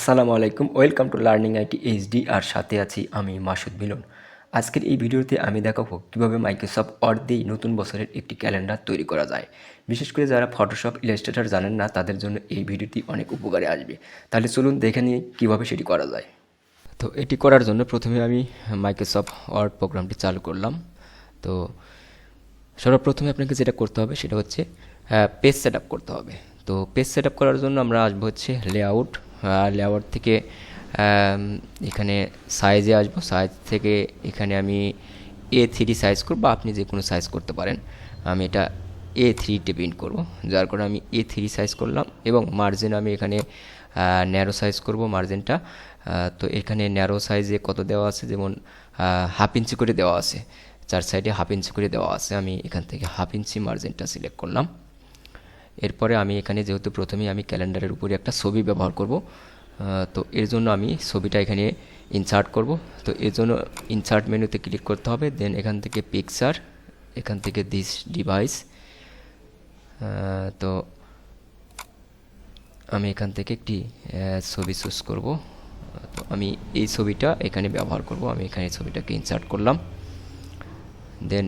আসসালামু আলাইকুম, welcome to learning IT HD, আর সাথে আছি আমি মাসুদ মিলন। আজকের এই ভিডিওতে আমি দেখাবো কীভাবে মাইক্রোসফট দিয়ে নতুন বছরের একটি ক্যালেন্ডার তৈরি করা যায়। বিশেষ করে যারা ফটোশপ ইলাস্ট্রেটর জানেন না, তাদের জন্য এই ভিডিওটি অনেক উপকারে আসবে। তাহলে চলুন দেখে নিই কীভাবে সেটি করা যায়। তো এটি করার জন্য প্রথমে আমি মাইক্রোসফট ওয়ার্ড প্রোগ্রামটি চালু করলাম। তো সর্বপ্রথমে আপনাকে যেটা করতে হবে, সেটা হচ্ছে পেজ সেট করতে হবে। তো পেজ সেট করার জন্য আমরা আসব হচ্ছে লেআউট লেআউট থেকে এখানে সাইজে আসব। সাইজ থেকে এখানে আমি এ থ্রি সাইজ করব। আপনি যে কোনো সাইজ করতে পারেন। আমি এটা এ থ্রিতে প্রিন্ট করব। যার কারণে আমি এ থ্রি সাইজ করলাম এবং মার্জিন আমি এখানে ন্যারো সাইজ করব মার্জিনটা তো এখানে ন্যারো সাইজে কত দেওয়া আছে? যেমন হাফ ইঞ্চি করে দেওয়া আছে। চার সাইডে হাফ ইঞ্চি করে দেওয়া আছে। আমি এখান থেকে হাফ ইঞ্চি মার্জিনটা সিলেক্ট করলাম। এরপরে আমি এখানে যেহেতু প্রথমেই আমি ক্যালেন্ডারের উপরে একটা ছবি ব্যবহার করব তো এর জন্য আমি ছবিটা এখানে ইনসার্ট করব। তো এর জন্য ইনসার্ট মেনুতে ক্লিক করতে হবে দেন এখান থেকে পিকচার এখান থেকে দিস ডিভাইস তো আমি এখান থেকে একটি ছবি চুজ করব। তো আমি এই ছবিটা এখানে ব্যবহার করব, আমি এখানে ছবিটাকে ইনসার্ট করলাম। দেন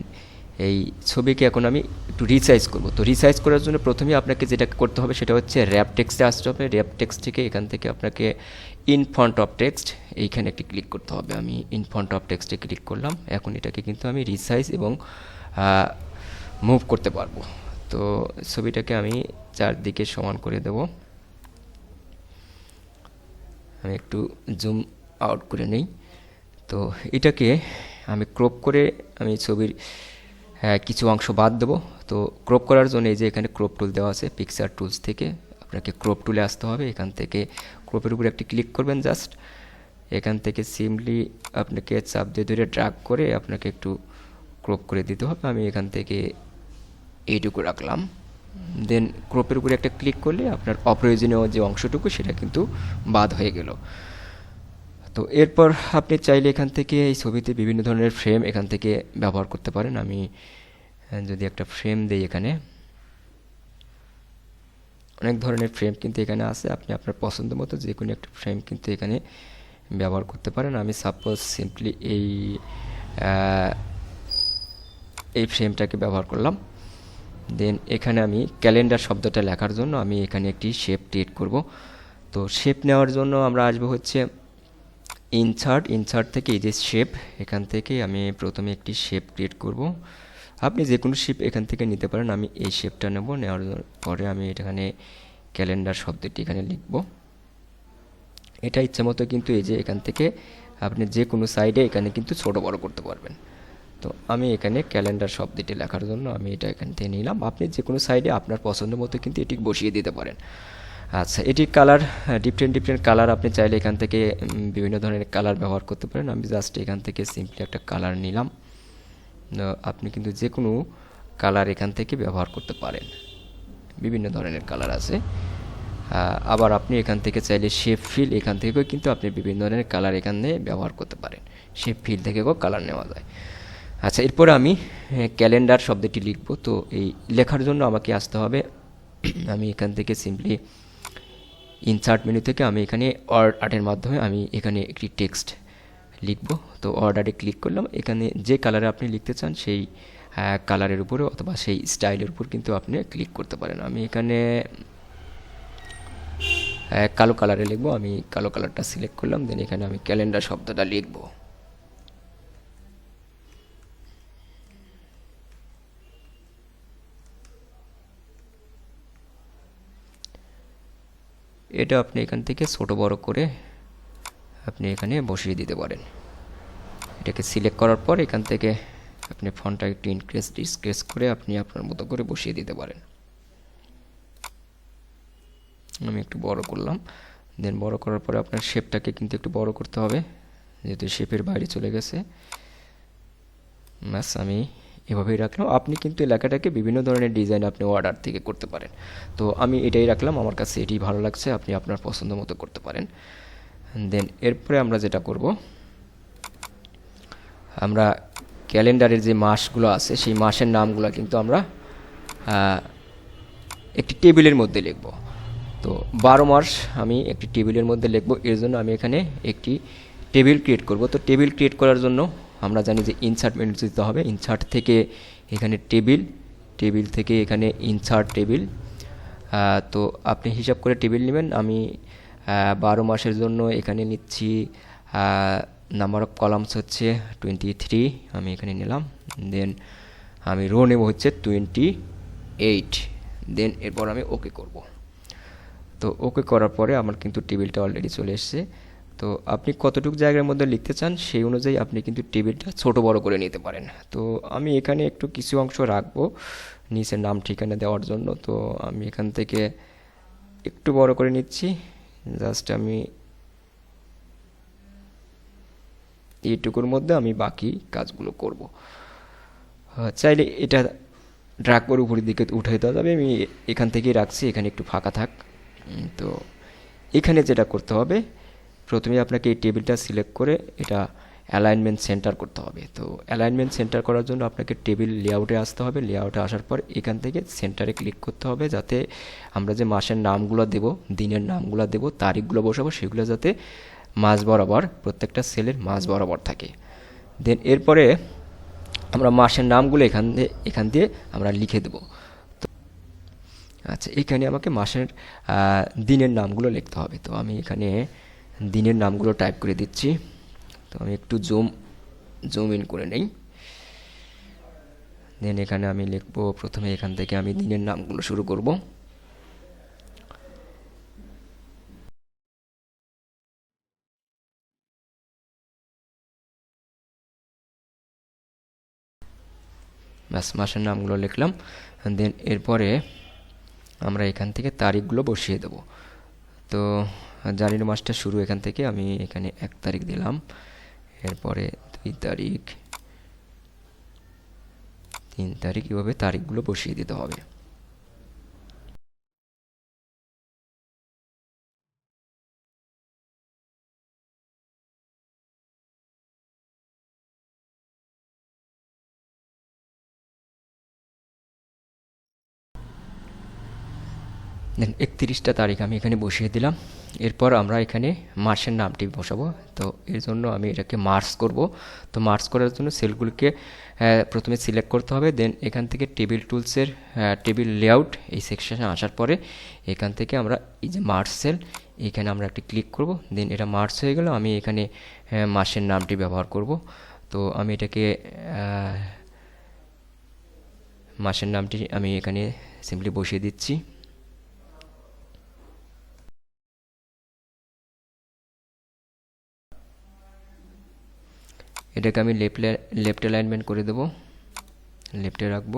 এই ছবিকে এখন আমি একটু রিসাইজ করব। তো রিসাইজ করার জন্য প্রথমে আপনাকে যেটা করতে হবে সেটা হচ্ছে র্যাপ টেক্সটে আসতে হবে। র্যাপ টেক্সট থেকে এখান থেকে আপনাকে ইন ফন্ট অফ টেক্সট এইখানে একটি ক্লিক করতে হবে। আমি ইন ফন্ট অফ টেক্সটে ক্লিক করলাম। এখন এটাকে কিন্তু আমি রিসাইজ এবং মুভ করতে পারব। তো ছবিটাকে আমি চারদিকে সমান করে দেব। আমি একটু জুম আউট করে নেই। তো এটাকে আমি ক্রপ করে আমি ছবির কিছু অংশ বাদ দেবো। তো ক্রপ করার জন্য এই যে এখানে ক্রপ টুল দেওয়া আছে পিকচার টুলস থেকে, আপনাকে ক্রপ টুলে আসতে হবে। এখান থেকে ক্রপের উপরে একটি ক্লিক করবেন জাস্ট এখান থেকে সিমলি আপনাকে চাপ দিয়ে ধরে ড্রাগ করে আপনাকে একটু ক্রপ করে দিতে হবে। আমি এখান থেকে এইটুকু রাখলাম। দেন ক্রপের উপরে একটা ক্লিক করলে আপনার অপ্রয়োজনীয় যে অংশটুকু, সেটা কিন্তু বাদ হয়ে গেল। তো এরপর আপনি চাইলে এখান থেকে এই ছবিতে বিভিন্ন ধরনের ফ্রেম এখান থেকে ব্যবহার করতে পারেন। আমি যদি একটা ফ্রেম দেই এখানে, অনেক ধরনের ফ্রেম কিন্তু এখানে আছে। আপনি আপনার পছন্দ মতো যে কোনো একটা ফ্রেম কিন্তু এখানে ব্যবহার করতে পারেন। আমি সাপোজ সিম্পলি এই এই ফ্রেমটাকে ব্যবহার করলাম। দেন এখানে আমি ক্যালেন্ডার শব্দটা লেখার জন্য আমি এখানে একটি শেপ ক্রিয়েট করব। তো শেপ নেওয়ার জন্য আমরা আসব হচ্ছে ইনসার্ট ইনসার্ট থেকে এই যে শেপ এখান থেকে আমি প্রথমে একটি শেপ ক্রিয়েট করব। আপনি যে কোনো শেপ এখান থেকে নিতে পারেন, আমি এই শেপটা নেব, নেওয়ার পরে আমি এখানে ক্যালেন্ডার শব্দটি এখানে লিখব। এটা ইচ্ছা মতো কিন্তু এই যে এখান থেকে আপনি যে কোনো সাইডে এখানে কিন্তু ছোট বড় করতে পারবেন। তো আমি এখানে ক্যালেন্ডার শব্দটি লেখার জন্য আমি এটা এখান থেকে নিলাম। আপনি যে কোনো সাইডে আপনার পছন্দ মতো কিন্তু এটি বসিয়ে দিতে পারেন। আচ্ছা এটি কালার ডিফারেন্ট ডিফারেন্ট কালার আপনি চাইলে এখান থেকে বিভিন্ন ধরনের কালার ব্যবহার করতে পারেন। আমি জাস্ট এখান থেকে সিম্পলি একটা কালার নিলাম। আপনি কিন্তু যে কোনো কালার এখান থেকে ব্যবহার করতে পারেন। বিভিন্ন ধরনের কালার আছে। আবার আপনি এখান থেকে চাইলে শেপ ফিল এখান থেকেও কিন্তু আপনি বিভিন্ন ধরনের কালার এখানে ব্যবহার করতে পারেন। শেপ ফিল থেকেও কালার নেওয়া যায়। আচ্ছা এরপরে আমি ক্যালেন্ডার শব্দটি লিখব। তো এই লেখার জন্য আমাকে আসতে হবে। আমি এখান থেকে সিম্পলি ইনসার্ট মেনু থেকে আমি এখানে অর্ড আর্টের মাধ্যমে আমি এখানে একটি টেক্সট লিখব। তো অর্ডারে ক্লিক করলাম। এখানে যে কালারে আপনি লিখতে চান, সেই কালারের উপরে অথবা সেই স্টাইলের উপর কিন্তু আপনি ক্লিক করতে পারেন। আমি এখানে কালো কালারে লিখব। আমি কালো কালারটা সিলেক্ট করলাম। দেন এখানে আমি ক্যালেন্ডার শব্দটা লিখব। এটা আপনি এখান থেকে ছোট বড় করে আপনি এখানে বসিয়ে দিতে পারেন। এটাকে সিলেক্ট করার পর এখান থেকে আপনি ফোনটা একটু ইনক্রেস ডিসক্রেস করে আপনি আপনার মতো করে বসিয়ে দিতে পারেন। আমি একটু বড় করলাম। দেন বড় করার পরে আপনার শেপটাকে কিন্তু একটু বড় করতে হবে। যেহেতু শেপের বাইরে চলে গেছে। ব্যাস, আমি এভাবেই রাখলাম। আপনি কিন্তু এলাকাটাকে বিভিন্ন ধরনের ডিজাইন আপনি অর্ডার থেকে করতে পারেন। তো আমি এটাই রাখলাম। আমার কাছে এটি ভালো লাগছে। আপনি আপনার পছন্দ মতো করতে পারেন। দেন এরপরে আমরা যেটা করব, আমরা ক্যালেন্ডারের যে মাসগুলো আছে, সেই মাসের নামগুলো কিন্তু আমরা একটি টেবিলের মধ্যে লিখব। তো বারো মাস আমি একটি টেবিলের মধ্যে লিখব। এর জন্য আমি এখানে একটি টেবিল ক্রিয়েট করব। তো টেবিল ক্রিয়েট করার জন্য আমরা জানি যে ইনসার্ট মেনু দিতে হবে। ইনসার্ট থেকে এখানে টেবিল টেবিল থেকে এখানে ইনসার্ট টেবিল তো আপনি হিসাব করে টেবিল নেবেন। আমি বারো মাসের জন্য এখানে নিচ্ছি নাম্বার অফ কলামস হচ্ছে টোয়েন্টি থ্রি আমি এখানে নিলাম। দেন আমি রো নেব হচ্ছে টোয়েন্টি এইট দেন এরপর আমি ওকে করব। তো ওকে করার পরে আমার কিন্তু টেবিলটা অলরেডি চলে এসছে। তো আপনি কতটুকু জায়গার মধ্যে লিখতে চান সেই অনুযায়ী আপনি কিন্তু টেবিলটা ছোট বড় করে নিতে পারেন। তো আমি এখানে একটু কিছু অংশ রাখব নিচের নাম ঠিকানা দেওয়ার জন্য। তো আমি এখান থেকে একটু বড় করে নিচ্ছি। জাস্ট আমি এইটুকুর মধ্যে আমি বাকি কাজগুলো করব। চাইলে এটা ড্রাগ করে উপরের দিকে উঠে দেওয়া যাবে। আমি এখান থেকেই রাখছি, এখানে একটু ফাঁকা থাক। তো এখানে যেটা করতে হবে প্রথমে আপনাকে এই টেবিলটা সিলেক্ট করে এটা অ্যালাইনমেন্ট সেন্টার করতে হবে। তো অ্যালাইনমেন্ট সেন্টার করার জন্য আপনাকে টেবিল লেআউটে আসতে হবে। লেআউটে আসার পর এখান থেকে সেন্টারে ক্লিক করতে হবে যাতে আমরা যে মাসের নামগুলো দেব, দিনের নামগুলো দেব, তারিখগুলো বসাবো, সেগুলো যাতে মাঝ বরাবর, প্রত্যেকটা সেলের মাঝ বরাবর থাকে। দেন এরপরে আমরা মাসের নামগুলো এখান দিয়ে এখান দিয়ে আমরা লিখে দেবো। তো আচ্ছা এখানে আমাকে মাসের দিনের নামগুলো লিখতে হবে। তো আমি এখানে দিনের নামগুলো টাইপ করে দিচ্ছি। তো আমি একটু জুম জুম ইন করে নেই। দেন এখানে আমি লিখব, প্রথমে এখান থেকে আমি দিনের নামগুলো শুরু করব। ব্যাস, মাসের নামগুলো লিখলাম। দেন এরপরে আমরা এখান থেকে তারিখগুলো বসিয়ে দেব। তো জানুয়ারি মাসটা শুরু এখান থেকে আমি এখানে এক তারিখ দিলাম। এরপরে দুই তারিখ, তিন তারিখ এভাবে তারিখগুলো বসিয়ে দিতে হবে। দেন, একত্রিশটা তারিখ আমি এখানে বসিয়ে দিলাম। এরপর আমরা এখানে মাসের নামটি বসাবো। তো এর জন্য আমি এটাকে মার্স করব। তো মার্স করার জন্য সেলগুলোকে প্রথমে সিলেক্ট করতে হবে। দেন এখান থেকে টেবিল টুলসের টেবিল লেআউট এই সেকশনে আসার পরে এখান থেকে আমরা এই যে মার্স সেল, এখানে আমরা একটি ক্লিক করব। দেন এটা মার্স হয়ে গেল, আমি এখানে মাসের নামটি ব্যবহার করব। তো আমি এটাকে মাসের নামটি আমি এখানে সিম্পলি বসিয়ে দিচ্ছি। এটাকে আমি লেফট লেফট অ্যালাইনমেন্ট করে দেব। লেফটে রাখব।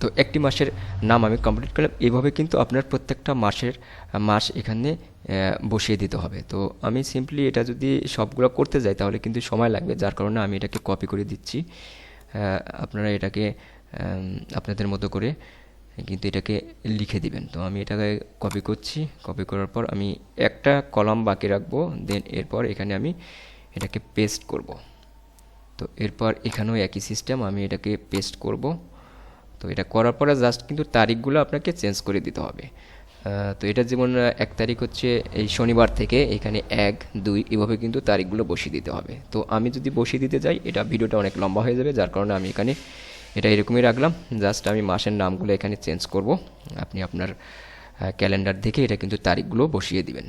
তো একটি মাসের নাম আমি কমপ্লিট করলাম। এইভাবে কিন্তু আপনার প্রত্যেকটা মাসের, মাস এখানে বসিয়ে দিতে হবে। তো আমি সিম্পলি এটা যদি সবগুলো করতে যাই, তাহলে কিন্তু সময় লাগবে। যার কারণে আমি এটাকে কপি করে দিচ্ছি। আপনারা এটাকে আপনাদের মতো করে কিন্তু এটাকে লিখে দিবেন। তো আমি এটাকে কপি করছি। কপি করার পর আমি একটা কলাম বাকি রাখব। দেন এরপর এখানে আমি এটাকে পেস্ট করব। তো এরপর এখানেও একই সিস্টেম আমি এটাকে পেস্ট করব। তো এটা করার পরে জাস্ট কিন্তু তারিখগুলো আপনাকে চেঞ্জ করে দিতে হবে। তো এটা যেমন এক তারিখ হচ্ছে এই শনিবার থেকে এখানে এক, দুই এভাবে কিন্তু তারিখগুলো বসিয়ে দিতে হবে। তো আমি যদি বসিয়ে দিতে যাই, এটা ভিডিওটা অনেক লম্বা হয়ে যাবে, যার কারণে আমি এখানে এটা এরকমই রাখলাম। জাস্ট আমি মাসের নামগুলো এখানে চেঞ্জ করব। আপনি আপনার ক্যালেন্ডার দেখে এটা কিন্তু তারিখগুলো বসিয়ে দিবেন।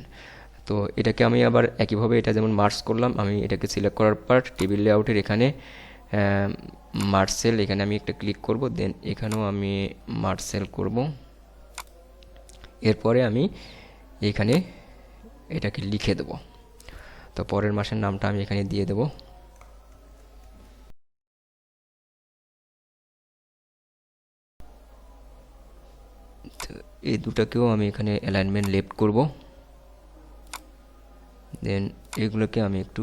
তো এটাকে আমি আবার একইভাবে এটা যেমন মার্কস করলাম, আমি এটাকে সিলেক্ট করার পর টেবিল লেআউটের এখানে মার্সেল এখানে আমি একটা ক্লিক করব দেন এখানেও আমি মার্সেল করব। এরপরে আমি এখানে এটাকে লিখে দেব। তো পরের মাসের নামটা আমি এখানে দিয়ে দেবো। এই দুটাকেও আমি এখানে অ্যালাইনমেন্ট লেফট করব। দেন এগুলোকে আমি একটু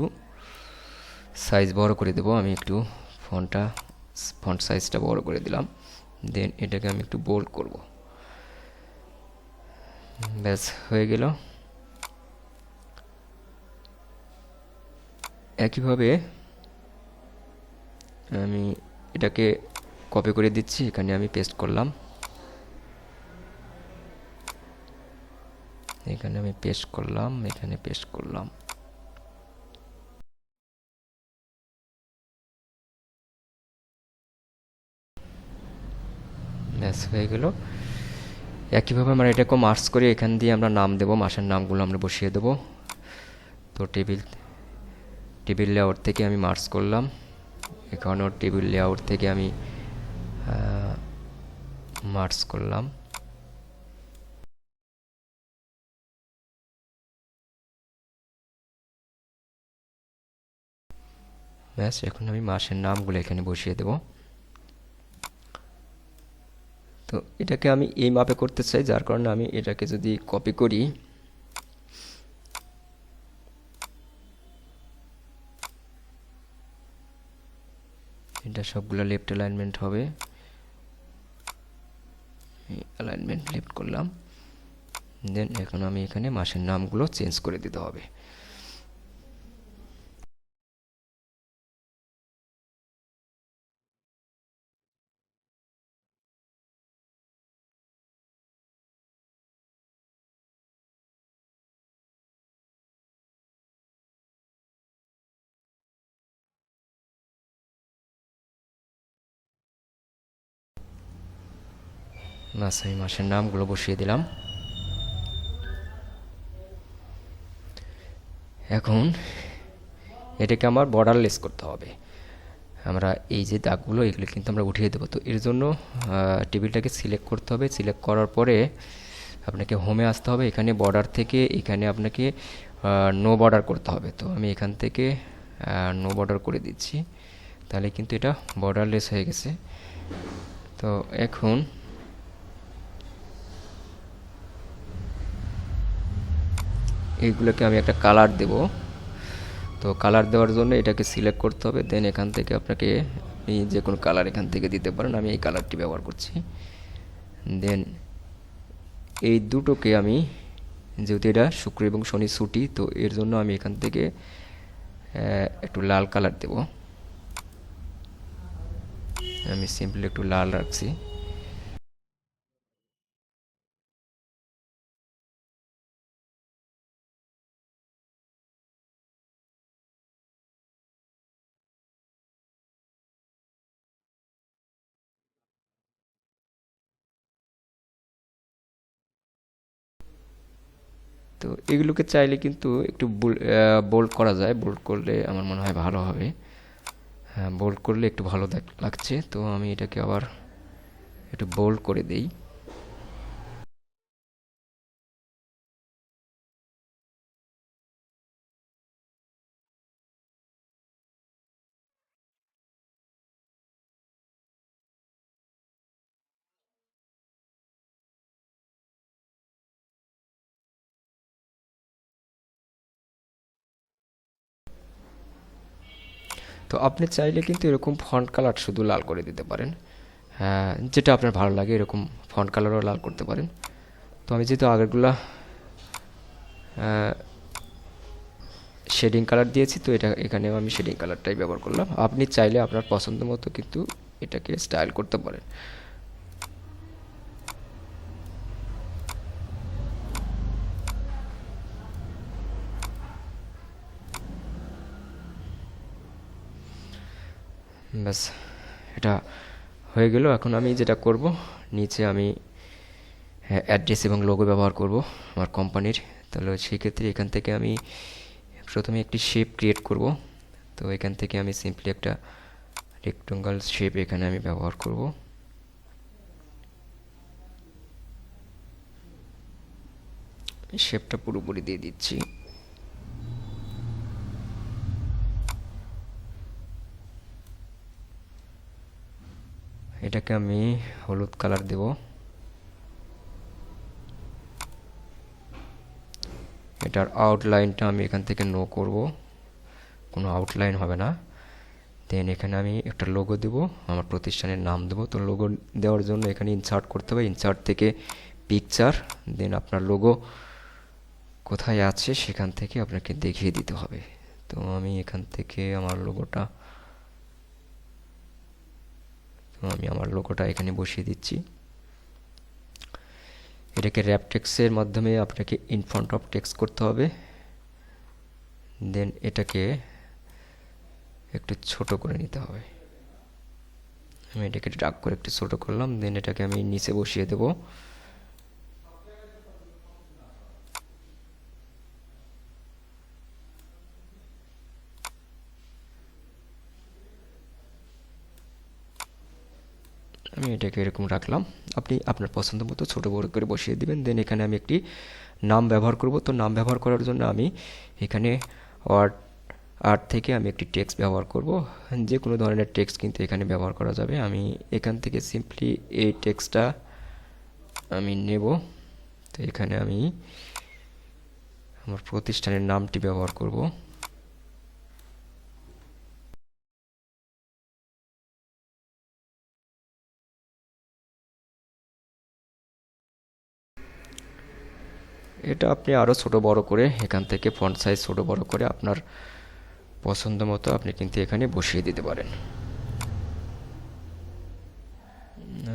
সাইজ বড় করে দেব। আমি একটু ফোনটা ফন্ট সাইজটা বড় করে দিলাম। দেন এটাকে আমি একটু বোল্ড করব। ব্যাস, হয়ে গেল। একইভাবে আমি এটাকে কপি করে দিচ্ছি। এখানে আমি পেস্ট করলাম। এখানে আমি পেস্ট করলাম, এখানে পেস্ট করলাম। ব্যাস, হয়ে গেল। একইভাবে আমরা এটাকে মার্চ করে এখান দিয়ে আমরা নাম দেব, মাসের নামগুলো আমরা বসিয়ে দেব। তো টেবিল টেবিল লেআউট থেকে আমি মার্চ করলাম। এখানেও টেবিল লেআউট থেকে আমি মার্চ করলাম। ব্যাস, এখন আমি মাসের নামগুলো এখানে বসিয়ে দেব। তো এটাকে আমি এই মাপে করতে চাই, যার কারণে আমি এটাকে যদি কপি করি, এটা সবগুলো লেফট অ্যালাইনমেন্ট হবে। অ্যালাইনমেন্ট লেফট করলাম। দেন এখন আমি এখানে মাসের নামগুলো চেঞ্জ করে দিতে হবে। আমি মাসের নামগুলো বসিয়ে দিলাম। এখন এটাকে আমার বর্ডারলেস করতে হবে। আমরা এই যে দাগগুলো, এগুলো কিন্তু আমরা উঠিয়ে দেবো। তো এর জন্য টেবিলটাকে সিলেক্ট করতে হবে। সিলেক্ট করার পরে আপনাকে হোমে আসতে হবে। এখানে বর্ডার থেকে, এখানে আপনাকে নো বর্ডার করতে হবে। তো আমি এখান থেকে নো বর্ডার করে দিচ্ছি। তাহলে কিন্তু এটা বর্ডারলেস হয়ে গেছে। তো এখন এইগুলোকে আমি একটা কালার দেব। তো কালার দেওয়ার জন্য এটাকে সিলেক্ট করতে হবে দেন এখান থেকে আপনাকে আপনি যে কোনো কালার এখান থেকে দিতে পারেন, আমি এই কালারটি ব্যবহার করছি। দেন এই দুটোকে আমি, যেহেতু এটা শুক্র এবং শনি ছুটি, তো এর জন্য আমি এখান থেকে একটু লাল কালার দেব। আমি সিম্পলি একটু লাল রাখছি। তো এগুলোকে চাইলে কিন্তু একটু বোল্ড করা যায়। বোল্ড করলে আমার মনে হয় ভালো হবে। হ্যাঁ বোল্ড করলে একটু ভালো লাগছে। তো আমি এটাকে আবার একটু বোল্ড করে দেই। তো আপনি চাইলে কিন্তু এরকম ফন্ট কালার শুধু লাল করে দিতে পারেন। হ্যাঁ যেটা আপনার ভালো লাগে, এরকম ফন্ট কালারও লাল করতে পারেন। তো আমি যেহেতু আগেরগুলা শেডিং কালার দিয়েছি, তো এটা এখানেও আমি শেডিং কালারটাই ব্যবহার করলাম। আপনি চাইলে আপনার পছন্দ মতো কিন্তু এটাকে স্টাইল করতে পারেন। ব্যাস, এটা হয়ে গেল। এখন আমি যেটা করব, নিচে আমি অ্যাড্রেস এবং লোগো ব্যবহার করব আমার কোম্পানির তাহলে সেই ক্ষেত্রে এখান থেকে আমি প্রথমে একটি শেপ ক্রিয়েট করব। তো এখান থেকে আমি সিম্পলি একটা রেক্টঙ্গাল শেপ এখানে আমি ব্যবহার করব। শেপটা পুরোপুরি দিয়ে দিচ্ছি। এটাকে আমি হলুদ কালার দেব। এটার আউটলাইনটা আমি এখান থেকে নো করব। কোনো আউটলাইন হবে না। দেন এখানে আমি একটা লোগো দেব, আমার প্রতিষ্ঠানের নাম দেব। তো লোগো দেওয়ার জন্য এখানে ইনসার্ট করতে হবে। ইনসার্ট থেকে পিকচার দেন আপনার লোগো কোথায় আছে সেখান থেকে আপনাকে দেখিয়ে দিতে হবে। তো আমি এখান থেকে আমার লোগোটা তো আমি আমার লোকোটা এখানে বসিয়ে দিচ্ছি। এটাকে র্যাপ টেক্সের মাধ্যমে আপনাকে ইন ফ্রন্ট অফ টেক্স করতে হবে। দেন এটাকে একটু ছোট করে নিতে হবে। আমি এটাকে ডাক করে একটু ছোট করলাম দেন এটাকে আমি নিচে বসিয়ে দেব আমি এটাকে এরকম রাখলাম। আপনি আপনার পছন্দ মতো ছোটো বড় করে বসিয়ে দিবেন। দেন এখানে আমি একটি নাম ব্যবহার করব। তো নাম ব্যবহার করার জন্য আমি এখানে ওয়ার্ড আর্ট থেকে আমি একটি টেক্সট ব্যবহার করব। যে কোনো ধরনের টেক্সট কিন্তু এখানে ব্যবহার করা যাবে। আমি এখান থেকে সিম্পলি এই টেক্সটটা আমি নেব। তো এখানে আমি আমার প্রতিষ্ঠানের নামটি ব্যবহার করব। এটা আপনি আরও ছোট বড় করে, এখান থেকে ফন্ট সাইজ ছোট বড় করে আপনার পছন্দ মতো আপনি কিন্তু এখানে বসিয়ে দিতে পারেন।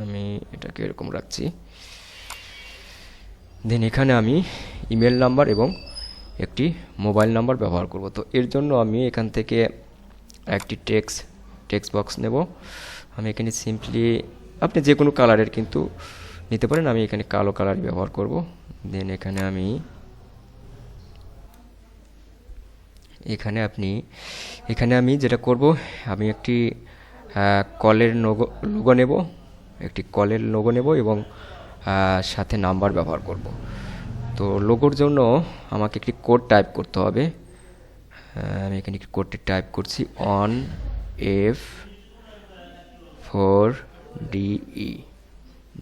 আমি এটাকে এরকম রাখছি। দেন এখানে আমি ইমেল নাম্বার এবং একটি মোবাইল নাম্বার ব্যবহার করব। তো এর জন্য আমি এখান থেকে একটি টেক্স টেক্সট বক্স নেব। আমি এখানে সিম্পলি আপনি যে কোনো কালারের কিন্তু নিতে পারেন। আমি এখানে কালো কালার ব্যবহার করব। দেন এখানে আমি এখানে আপনি, এখানে আমি যেটা করব, আমি একটি কলের লোগো লোগো নেব, একটি কলের লোগো নেব এবং সাথে নাম্বার ব্যবহার করব। তো লোগোর জন্য আমাকে একটি কোড টাইপ করতে হবে। আমি এখানে একটি কোডটি টাইপ করছি on F four D E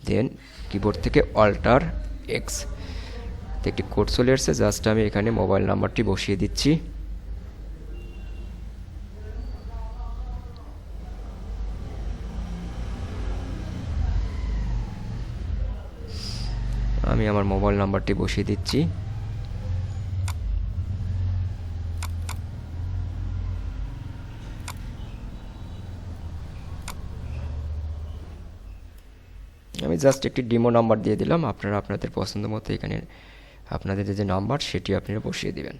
then keyboard থেকে অল্টার এক্স একটি কোড চলে এসেছে, জাস্ট আমি এখানে মোবাইল নাম্বারটি বসিয়ে দিচ্ছি। আমি আমার মোবাইল নাম্বারটি বসিয়ে দিচ্ছি। আমি জাস্ট একটি ডিমো নাম্বার দিয়ে দিলাম, আপনারা আপনাদের পছন্দ মতো এখানে আপনাদের যে নাম্বার সেটি আপনারা বসিয়ে দিবেন।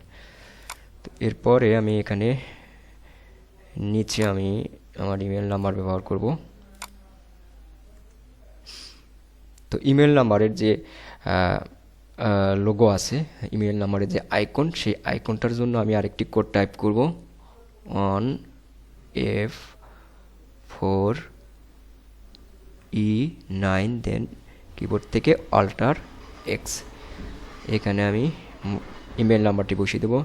তো এরপরে আমি এখানে নিচে আমি আমার ইমেল নাম্বার ব্যবহার করব। তো ইমেল নাম্বারের যে লোগো আছে ইমেল নাম্বারের যে আইকন সেই আইকনটার জন্য আমি আরেকটি কোড টাইপ করব। On F four E nine then keyboard থেকে অল্টার এক্স এখানে আমি ইমেল নাম্বারটি বসিয়ে দেবো।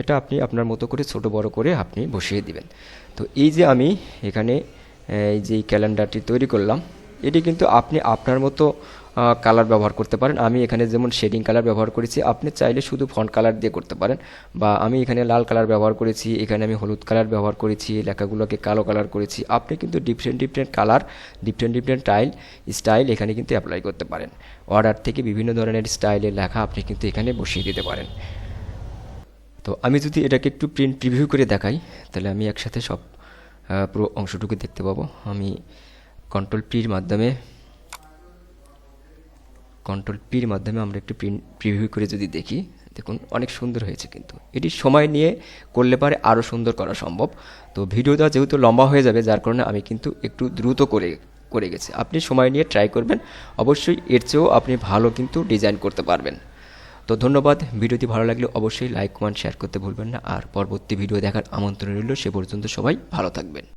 এটা আপনি আপনার মতো করে ছোট বড় করে আপনি বসিয়ে দিবেন। তো এই যে আমি এখানে, এই যে ক্যালেন্ডারটি তৈরি করলাম, এটি কিন্তু আপনি আপনার মতো কালার ব্যবহার করতে পারেন। আমি এখানে যেমন শেডিং কালার ব্যবহার করেছি, আপনি চাইলে শুধু ফন্ট কালার দিয়ে করতে পারেন। বা আমি এখানে লাল কালার ব্যবহার করেছি, এখানে আমি হলুদ কালার ব্যবহার করেছি, লেখাগুলোকে কালো কালার করেছি। আপনি কিন্তু different different colour different different tile style এখানে কিন্তু অ্যাপ্লাই করতে পারেন। অর্ডার থেকে বিভিন্ন ধরনের স্টাইলের লেখা আপনি কিন্তু এখানে বসিয়ে দিতে পারেন। তো আমি যদি এটাকে একটু প্রিন্ট প্রিভিউ করে দেখাই, তাহলে আমি একসাথে সব পুরো অংশটুকু দেখতে পাবো। আমি কন্ট্রোল পির মাধ্যমে কন্ট্রোল পির মাধ্যমে আমরা একটু প্রিন্ট প্রিভিউ করে যদি দেখি, দেখুন, অনেক সুন্দর হয়েছে কিন্তু। এটি সময় নিয়ে করলে পারে আরও সুন্দর করা সম্ভব। তো ভিডিওটা যেহেতু লম্বা হয়ে যাবে, যার কারণে আমি কিন্তু একটু দ্রুত করে করে গেছি। আপনি সময় নিয়ে ট্রাই করবেন। অবশ্যই এর চেয়েও আপনি ভালো কিন্তু ডিজাইন করতে পারবেন। তো ধন্যবাদ। ভিডিওটি ভালো লাগলে অবশ্যই লাইক কমেন্ট শেয়ার করতে ভুলবেন না। আর পরবর্তী ভিডিও দেখার আমন্ত্রণ রইল। সে পর্যন্ত সবাই ভালো থাকবেন।